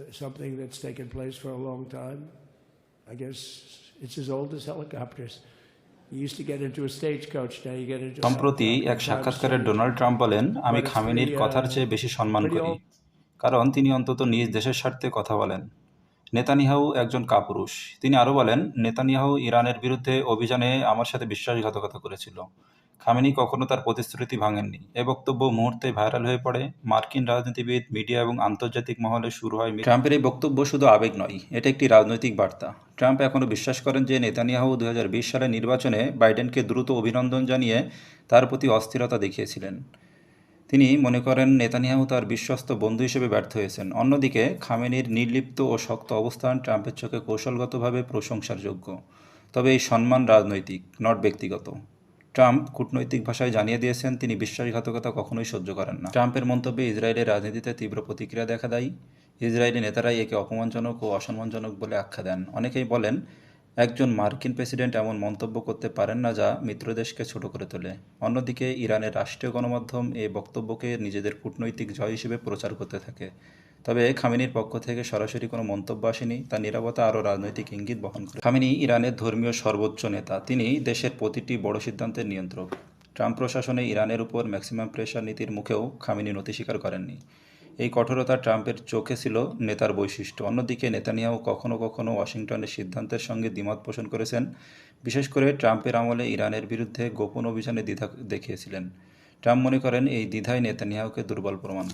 something that's taken place for a long time. I guess it's as old as helicopters. সম্প্রতি এক সাক্ষাৎকারে Donald Trump বলেন আমি খামিনির কথার uh, চেয়ে বেশি সম্মান করি। কারণ তিনি অন্তত নিজ দেশের স্বার্থে কথা বলেন। নেতানিহাউ একজন কাপুরুষ। তিনি আরও বলেন নেতানিহাউ ইরানের বিরুদ্ধে অভিযানে আমার সাথে বিশ্বাসঘাতকতা করেছিল। খামেনি কখনো তার প্রতিশ্রুতি ভাঙেননি। এ বক্তব্য মুহূর্তে ভাইরাল হয়ে পড়ে। মার্কিন রাজনীতিবিদ, মিডিয়া এবং আন্তর্জাতিক মহলে শুরু হয় ট্রাম্পের এই বক্তব্য শুধু আবেগ নয়, এটা একটি রাজনৈতিক বার্তা। ট্রাম্প এখনও বিশ্বাস করেন যে নেতানিয়াহু দু হাজার বিশ সালের নির্বাচনে বাইডেনকে দ্রুত অভিনন্দন জানিয়ে তার প্রতি অস্থিরতা দেখিয়েছিলেন। তিনি মনে করেন নেতানিয়াহু তার বিশ্বস্ত বন্ধু হিসেবে ব্যর্থ হয়েছেন। অন্যদিকে, খামেনির নির্লিপ্ত ও শক্ত অবস্থান ট্রাম্পের চোখে কৌশলগতভাবে প্রশংসার যোগ্য। তবে এই সম্মান রাজনৈতিক নট ব্যক্তিগত। ট্রাম্প কূটনৈতিক ভাষায় জানিয়ে দিয়েছেন, তিনি বিশ্বাসঘাতকতা কখনোই সহ্য করেন না। ট্রাম্পের মন্তব্যে ইসরায়েলের রাজনীতিতে তীব্র প্রতিক্রিয়া দেখা দেয়। ইসরায়েলি নেতারাই একে অপমানজনক ও অসম্মানজনক বলে আখ্যা দেন। অনেকেই বলেন, একজন মার্কিন প্রেসিডেন্ট এমন মন্তব্য করতে পারেন না যা মিত্রদেশকে ছোট করে তোলে। অন্যদিকে, ইরানের রাষ্ট্রীয় গণমাধ্যম এই বক্তব্যকে নিজেদের কূটনৈতিক জয় হিসেবে প্রচার করতে থাকে। তবে খামিনির পক্ষ থেকে সরাসরি কোনো মন্তব্য আসেনি, তার নিরাপত্তা আরও রাজনৈতিক ইঙ্গিত বহন করে। খামিনি ইরানের ধর্মীয় সর্বোচ্চ নেতা, তিনি দেশের প্রতিটি বড় সিদ্ধান্তের নিয়ন্ত্রক। ট্রাম্প প্রশাসনে ইরানের উপর ম্যাক্সিমাম প্রেশার নীতির মুখেও খামেনি নতি স্বীকার করেননি। এই কঠোরতা ট্রাম্পের চোখে ছিল নেতার বৈশিষ্ট্য। অন্যদিকে নেতানিয়াহু কখনো কখনো ওয়াশিংটনের সিদ্ধান্তের সঙ্গে দ্বিমত পোষণ করেছেন, বিশেষ করে ট্রাম্পের আমলে ইরানের বিরুদ্ধে গোপন অভিযানে দ্বিধা দেখিয়েছিলেন। ট্রাম্প মনে করেন এই দ্বিধাই নেতানিয়াহুকে দুর্বল প্রমাণ করে